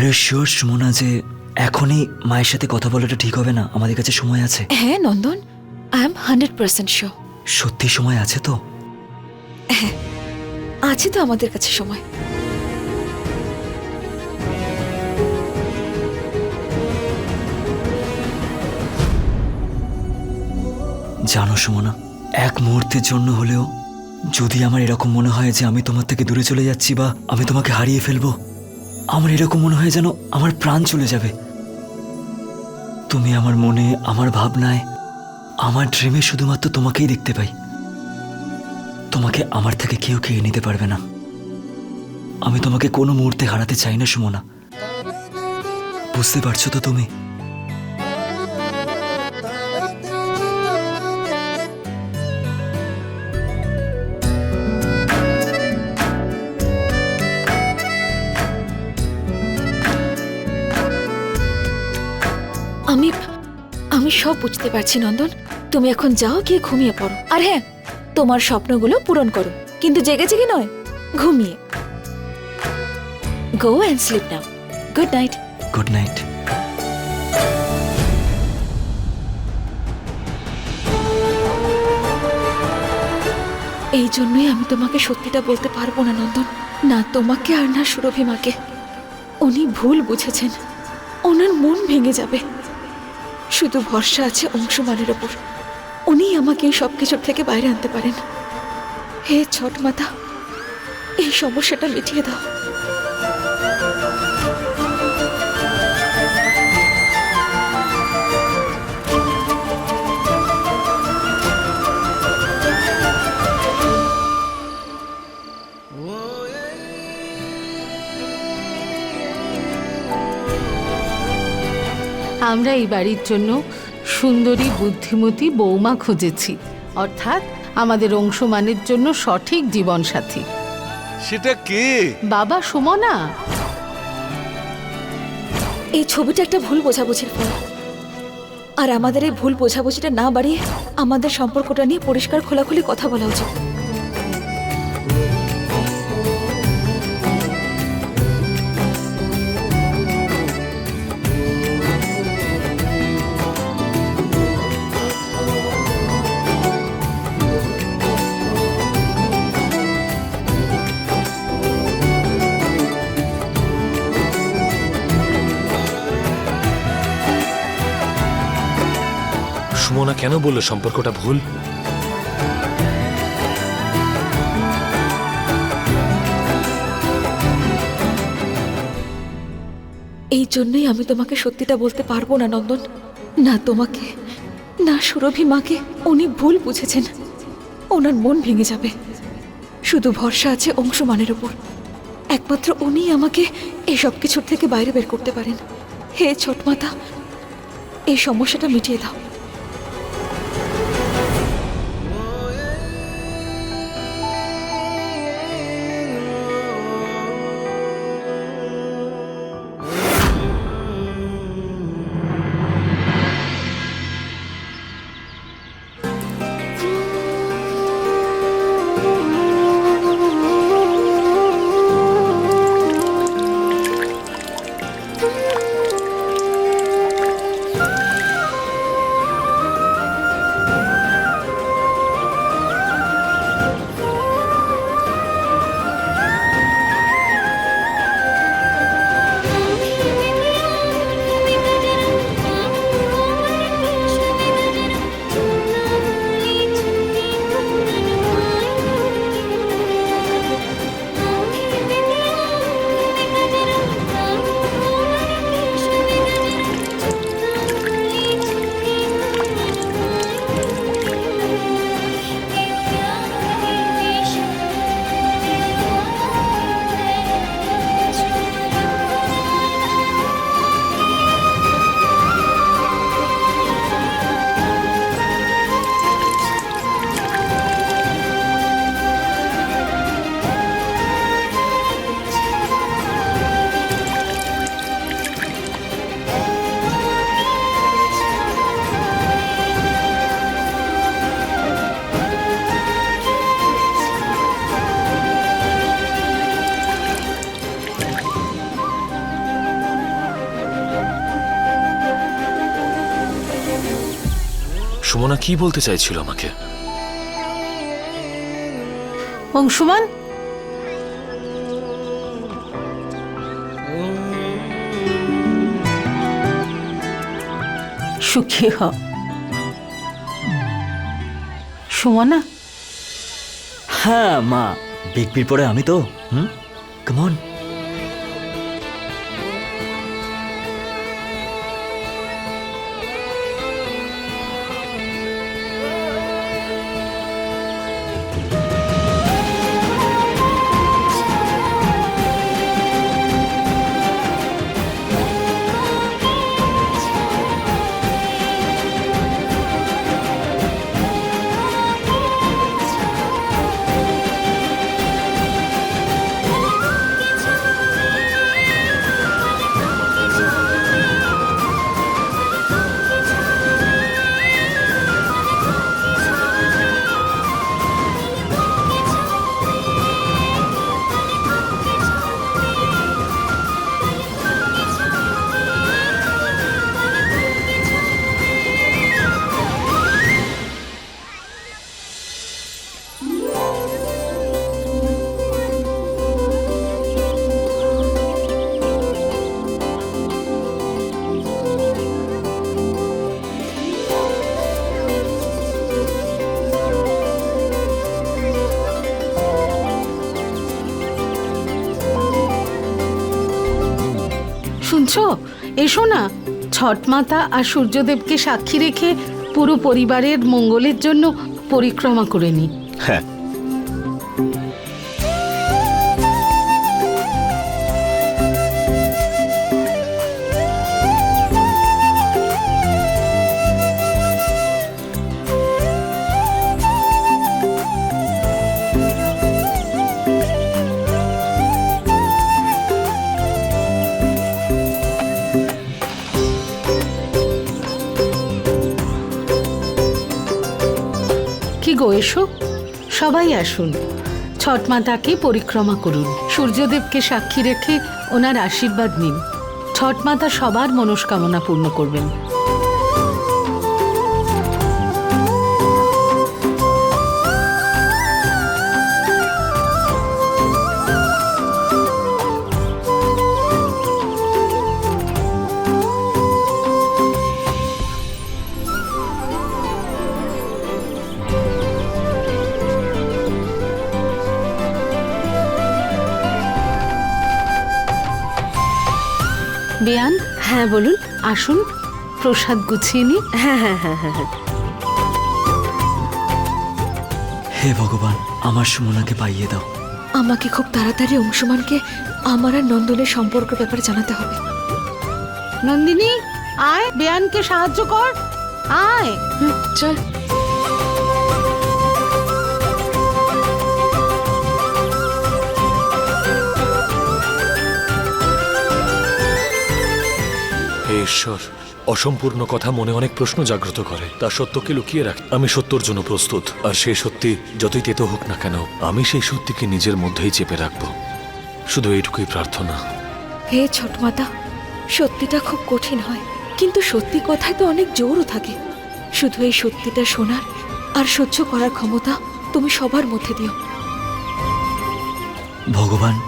Are you sure Sumana যে এখনই মায়ের সাথে কথা বলাটা ঠিক হবে না? আমাদের কাছে সময় আছে। হ্যাঁ Nandan I am hundred percent sure সত্যি সময় আছে তো? হ্যাঁ আছে তো আমাদের কাছে সময়। জানো সুমনা এক মুহূর্তের জন্য হলেও যদি আমার এরকম মনে হয় যে আমি তোমার থেকে দূরে চলে যাচ্ছি বা আমি তোমাকে হারিয়ে ফেলব আমার এরকম মনে হয় যেন আমার প্রাণ চলে যাবে। তুমি আমার মনে, আমার ভাবনায়, আমার ড্রিমে শুধুমাত্র তোমাকেই দেখতে পাই। তোমাকে আমার থেকে কেউ খেয়ে নিতে পারবে না। আমি তোমাকে কোনো মুহূর্তে হারাতে চাই না, সুমনা। বুঝতে পারছ তো তুমি? বুঝতে পারছি নন্দন। তুমি এখন যাও গিয়ে ঘুমিয়ে পড়ো। আর হ্যাঁ তোমার স্বপ্নগুলো পূরণ করো। কিন্তু জেগে জেগে নয় ঘুমিয়ে। Go and sleep now good night good night এই জন্যই আমি তোমাকে সত্যিটা বলতে পারব না নন্দন। না তোমাকে আর না সুরভি মাকে। উনি ভুল বুঝেছেন। ওনার মন ভেঙে যাবে। শুধু ভরসা আছে অংশমানের ওপর। উনি আমাকে এই সব কিছুর থেকে বাইরে আনতে পারেন। হে ছট মাতা এই সমস্যাটা মিটিয়ে দাও। আমরা এই বাড়ির জন্য সুন্দরী বুদ্ধিমতী বৌমা খুঁজেছি। অর্থাৎ আমাদের অংশমানের জন্য সঠিক জীবনসাথী। সেটা কে? বাবা সুমনা। এই ছবিটা একটা ভুল বোঝাবুঝির ফল। আর আমাদের এই ভুল বোঝাবুঝিটা না বাড়িয়ে আমাদের সম্পর্কটা নিয়ে পরিষ্কার খোলাখুলি কথা বলা উচিত। কেন বলল সম্পর্কটা ভুল? এই জন্যই আমি তোমাকে সত্যিটা বলতে পারব না, নন্দন। না তোমাকে, না সুরভি মাকে, উনি ভুল বুঝেছেন। ওনার মন ভেঙে যাবে। শুধু ভরসা আছে অংশমানের ওপর। একমাত্র উনি আমাকে এই সব কিছুর থেকে বাইরে বের করতে পারেন। হে ছোটমাতা, এই সমস্যাটা মিটিয়ে দাও। সুমনা কি বলতে চাইছিল আমাকে? অংশুমান সুখী হ। সুমনা? হ্যাঁ মা। বিগ বির পরে আমি তো হুম? কেমন এসো না ছট মাতা আর সূর্যদেবকে সাক্ষী রেখে পুরো পরিবারের মঙ্গলের জন্য পরিক্রমা করে নি। হ্যাঁ। সবাই আসুন। ছট মাতাকে পরিক্রমা করুন। সূর্যদেবকে সাক্ষী রেখে ওনার আশীর্বাদ নিন। ছট মাতা সবার মনস্কামনা পূর্ণ করবেন। হ্যাঁ বলুন। আসুন প্রসাদ গুছিয়ে নি হ্যাঁ হ্যাঁ হ্যাঁ হ্যাঁ হ্যাঁ। হে ভগবান আমার সুমনাকে পাইয়ে দাও। আমাকে খুব তাড়াতাড়ি অংশমানকে আমার আর নন্দনের সম্পর্ক ব্যাপারে জানাতে হবে। নন্দিনী আয় বেয়ানকে সাহায্য কর। আয়। চল। হে ঈশ্বর অসম্পূর্ণ কথা মনে অনেক প্রশ্ন জাগ্রত করে। তা সত্যকে লুকিয়ে রাখ আমি সত্যর জন্য প্রস্তুত। আর সেই সত্যি যতই তেতো হোক না কেন আমি সেই সত্যিকে নিজের মধ্যেই চেপে রাখব। শুধু এইটুকুই প্রার্থনা। হে ছটমাতা সত্যিটা খুব কঠিন হয় কিন্তু সত্যি কথায় তো অনেক জোরও থাকে। শুধু এই সত্যিটা শোনার আর সহ্য করার ক্ষমতা তুমি সবার মধ্যে দিও। ভগবান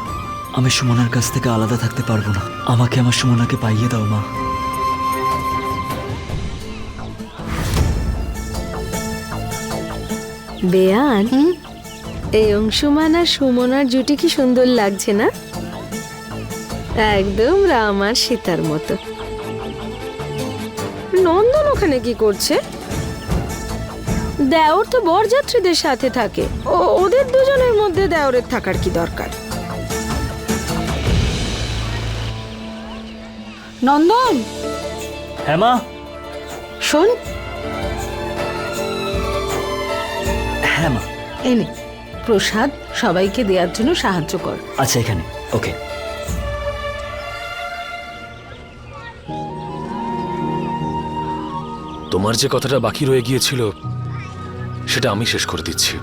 আমি সুমনার কাছ থেকে আলাদা থাকতে পারব না। আমাকে আমার সুমনাকে পাইয়ে দাও মা। বেয়ান এই অংশুমান আর সুমনার জুটি কি সুন্দর লাগছে না? একদম রাম আর সীতার মতো। নন্দন ওখানে কি করছে? দেওর তো বরযাত্রীদের সাথে থাকে। ও ওদের দুজনের মধ্যে দেওরের থাকার কি দরকার? নন্দন! হ্যাঁ মা? শোন হ্যাঁ মা। এনে প্রসাদ সবাইকে দেওয়ার জন্য সাহায্য কর। আচ্ছা এখানে। ওকে। তোমার যে কথাটা বাকি রয়ে গিয়েছিল সেটা আমি শেষ করে দিচ্ছি।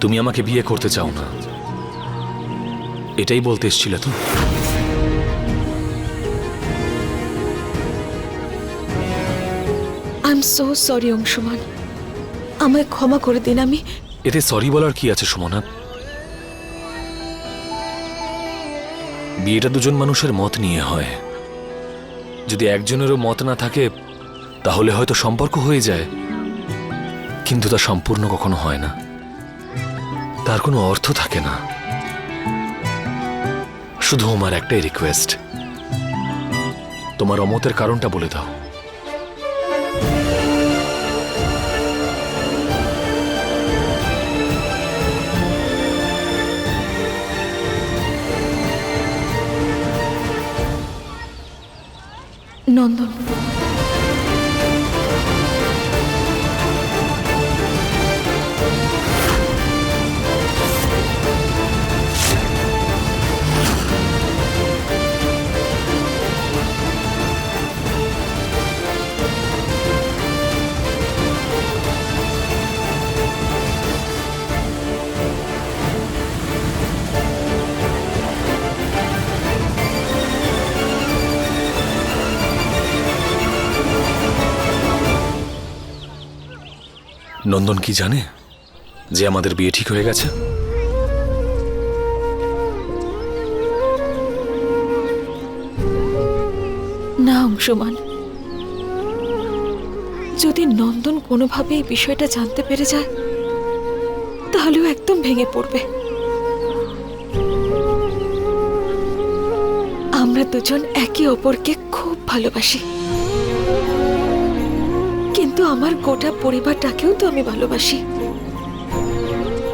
তুমি আমাকে বিয়ে করতে চাও না। এটাই বলতে এসছিলে তো। I am so sorry Anshuman. আমায় ক্ষমা করে দিন, আমি এতে সরি বলার কি আছে, সুমনা? বিয়েটা দুজন মানুষের মত নিয়ে হয়। যদি একজনেরও মত না থাকে, তাহলে হয়তো সম্পর্ক হয়ে যায়। কিন্তু তা সম্পূর্ণ কখনো হয় না। তার কোনো অর্থ থাকে না। শুধু আমার একটাই রিকোয়েস্ট তোমার অমতের কারণটা বলে দাও। নন্দন। নন্দন কি জানে যে আমাদের বিয়ে ঠিক হয়ে গেছে? না, অংশমান। যদি নন্দন কোনোভাবে এই বিষয়টা জানতে পেরে যায়, তাহলেও একদম ভেঙে পড়বে। আমরা দুজন একে অপরকে খুব ভালোবাসি। কিন্তু আমার গোটা পরিবারটাকেও তো আমি ভালোবাসি।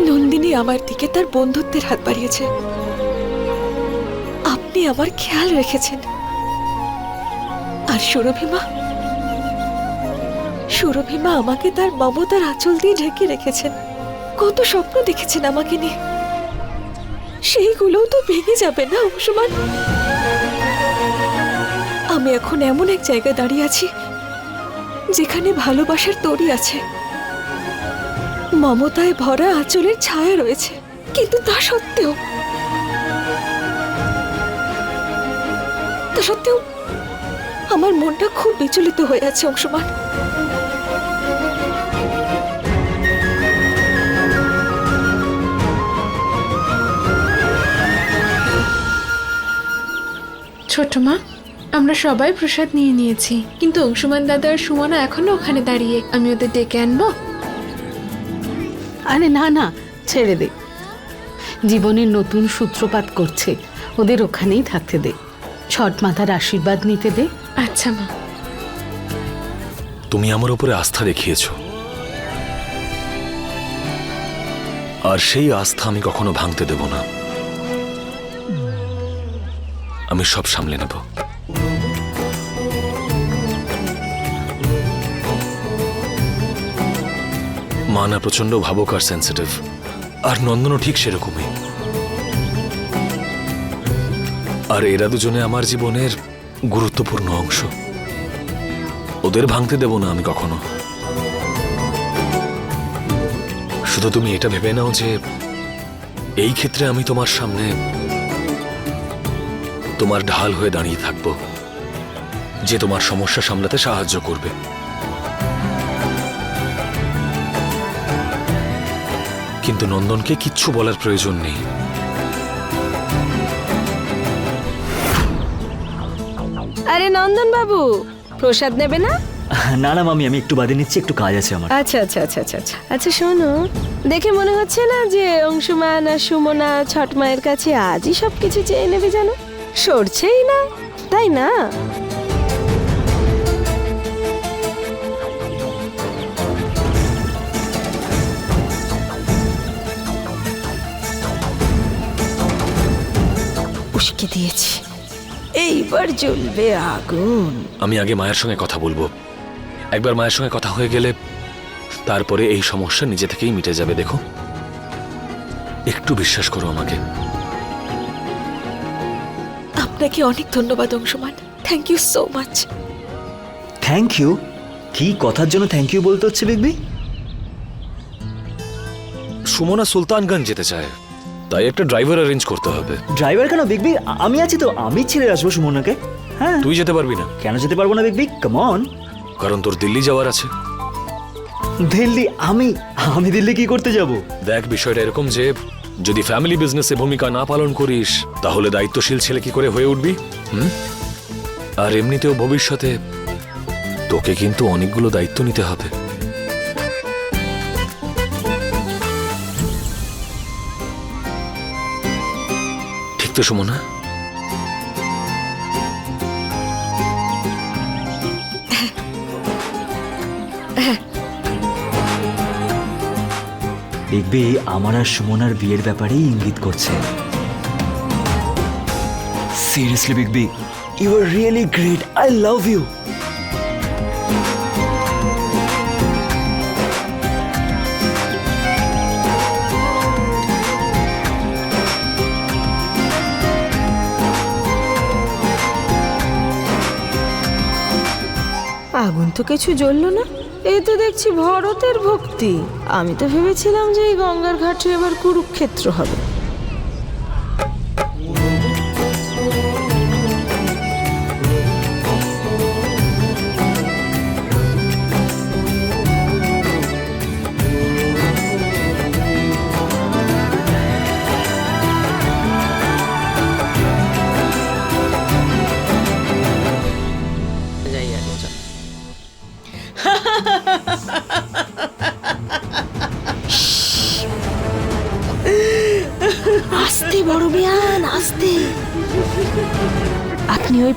নন্দিনী আমার দিকে তার বন্ধুত্বের হাত বাড়িয়েছে। আপনি আমার খেয়াল রেখেছেন। আর সুরভিমা সুরভিমা আমাকে তার মমতার আঁচল দিয়ে ঢেকে রেখেছেন। কত স্বপ্ন দেখেছেন আমাকে নিয়ে। সেইগুলোও তো ভেঙে যাবে না, অংশমান? আমি এখন এমন এক জায়গায় দাঁড়িয়ে আছি যেখানে ভালোবাসার তরি আছে। মমতায় ভরা আঁচলের ছায়া রয়েছে, কিন্তু তা সত্ত্বেও তা সত্ত্বেও আমার মনটা খুব বিচলিত হয়ে আছে, অংশমান। ছোট মা আমরা সবাই প্রসাদ নিয়ে নিয়েছি। কিন্তু অংশুমান দাদা আর সুমনা এখনও ওখানে দাঁড়িয়ে। আমি ওদের ডেকে আনব? আরে না না ছেড়ে দে। জীবনের নতুন সূত্রপাত করছে। ওদের ওখানেই থাকতে দে। ছট মাতার আশীর্বাদ নিতে দে। আচ্ছা মা। তুমি আমার উপরে আস্থা দেখিয়েছ। আর সেই আস্থা আমি কখনো ভাঙতে দেব না। আমি সব সামলে নেব। মা না প্রচণ্ড ভাবুক আর সেন্সিটিভ আর নন্দনও ঠিক সেরকমই। আর এরা দুজনে আমার জীবনের গুরুত্বপূর্ণ অংশ। ওদের ভাঙতে দেব না আমি কখনো। শুধু তুমি এটা ভেবে নাও যে এই ক্ষেত্রে আমি তোমার সামনে তোমার ঢাল হয়ে দাঁড়িয়ে থাকব, যে তোমার সমস্যা সামলাতে সাহায্য করবে। কিন্তু নন্দনকে কিচ্ছু বলার প্রয়োজন নেই। আরে নন্দন বাবু প্রসাদ নেবে না? না না মামি আমি একটু বাদে নিচ্ছি একটু কাজ আছে আমার। আচ্ছা আচ্ছা আচ্ছা আচ্ছা আচ্ছা। আচ্ছা শোনো দেখে মনে হচ্ছে না যে অংশুমান আর সুমনা ছট মায়ের কাছে আজই সব কিছু চেয়ে নেবে জানো? সরছেই না তাই না? উস্কে দিয়েছি। এইবার জ্বলবে আগুন। আমি আগে মায়ের সঙ্গে কথা বলব। একবার মায়ের সঙ্গে কথা হয়ে গেলে তারপরে এই সমস্যা নিজে থেকেই মিটে যাবে দেখো। একটু বিশ্বাস করো আমাকে। আপনাকে অনেক ধন্যবাদ Anshuman. Thank you so much thank you কি কথার জন্য থ্যাংক ইউ বলতে হচ্ছে বিগবি সুমনা সুলতানগঞ্জ যেতে চায়। তাই একটা ড্রাইভার অ্যারেঞ্জ করতে হবে। ড্রাইভার কেন বিগবি আমি আছি তো আমি ছেড়ে আসব সুমনাকে হ্যাঁ। তুই যেতে পারবি না। কেন যেতে পারব না বিগবি কমন কারণ তোর দিল্লি যাওয়ার আছে। দিল্লি? আমি আমি দিল্লি কি করতে যাব? দেখ বিষয়টা এরকম যে যদি ফ্যামিলি বিজনেসে ভূমিকা না পালন করিস তাহলে দায়িত্বশীল ছেলে কি করে হয়ে উঠবি? হুম? আর এমনিতেও ভবিষ্যতে তোকে কিন্তু অনেকগুলো দায়িত্ব নিতে হবে। তো সুমনা। দেখবে আমার আর সুমনার বিয়ের ব্যাপারে ইঙ্গিত করছে। Seriously big B you are really great I love you তো কিছু জ্বললো না। এই তো দেখছি ভরতের ভক্তি। আমি তো ভেবেছিলাম যে এই গঙ্গার ঘাটে এবার কুরুক্ষেত্র হবে।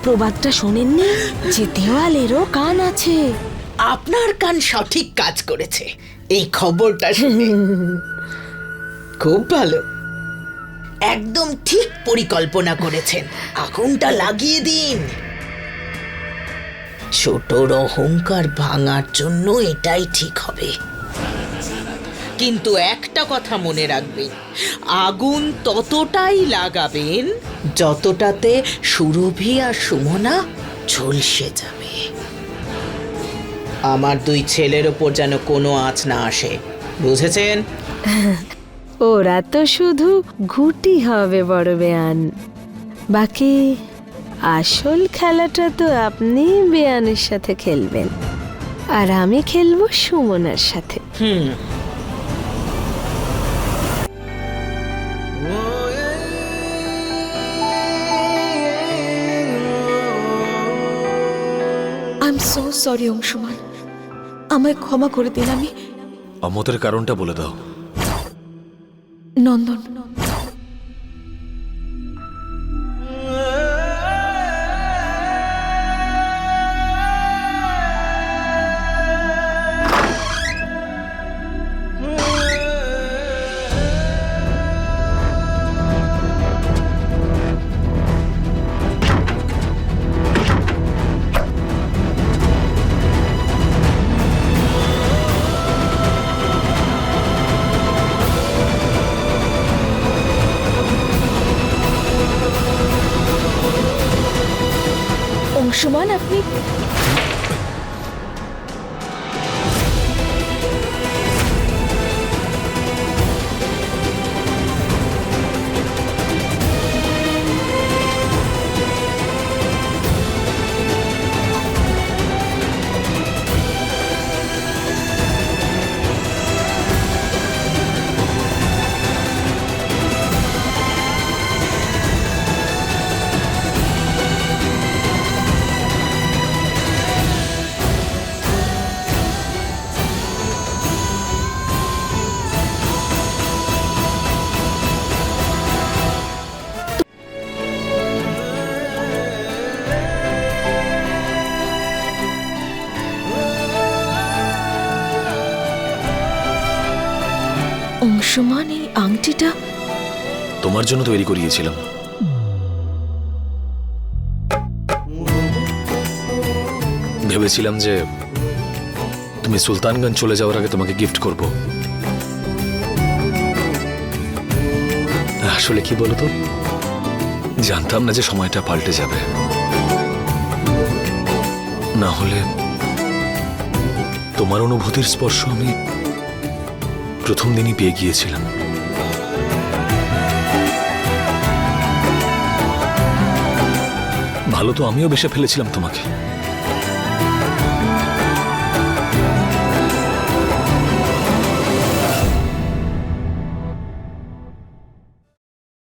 প্রবাদটা শোনেননি? যে দেওয়ালেরও কান আছে। আপনার কান সঠিক কাজ করেছে। এই খবরটা শুনে খুব ভালো। একদম ঠিক পরিকল্পনা করেছেন। আগুনটা লাগিয়ে দিন। ছোটর অহংকার ভাঙার জন্য এটাই ঠিক হবে। কিন্তু একটা কথা মনে রাখবেন আগুন ততটাই লাগাবেন যতটাতে সুরভি আর সুমনা ঝলসে যাবে। আমার দুই ছেলের ওপর যেন কোনো আঁচ না আসে বুঝেছেন? ওরা তো শুধু ঘুটি হবে বড় বেয়ান। বাকি আসল খেলাটা তো আপনি বেয়ানের সাথে খেলবেন আর আমি খেলব সুমনার সাথে। হুম। I am so sorry Anshuman. আমায় ক্ষমা করে দিন আমি অমতের কারণটা বলে দাও। নন্দন। তোমার জন্য তৈরি করিয়েছিলাম। ভেবেছিলাম যে তুমি সুলতানগঞ্জ চলে যাওয়ার আগে তোমাকে গিফট করব। আসলে কি বলতো জানতাম না যে সময়টা পাল্টে যাবে। না হলে তোমার অনুভূতির স্পর্শ আমি প্রথম দিনই পেয়ে গিয়েছিলাম। ভালো তো আমিও বেসে ফেলেছিলাম তোমাকে।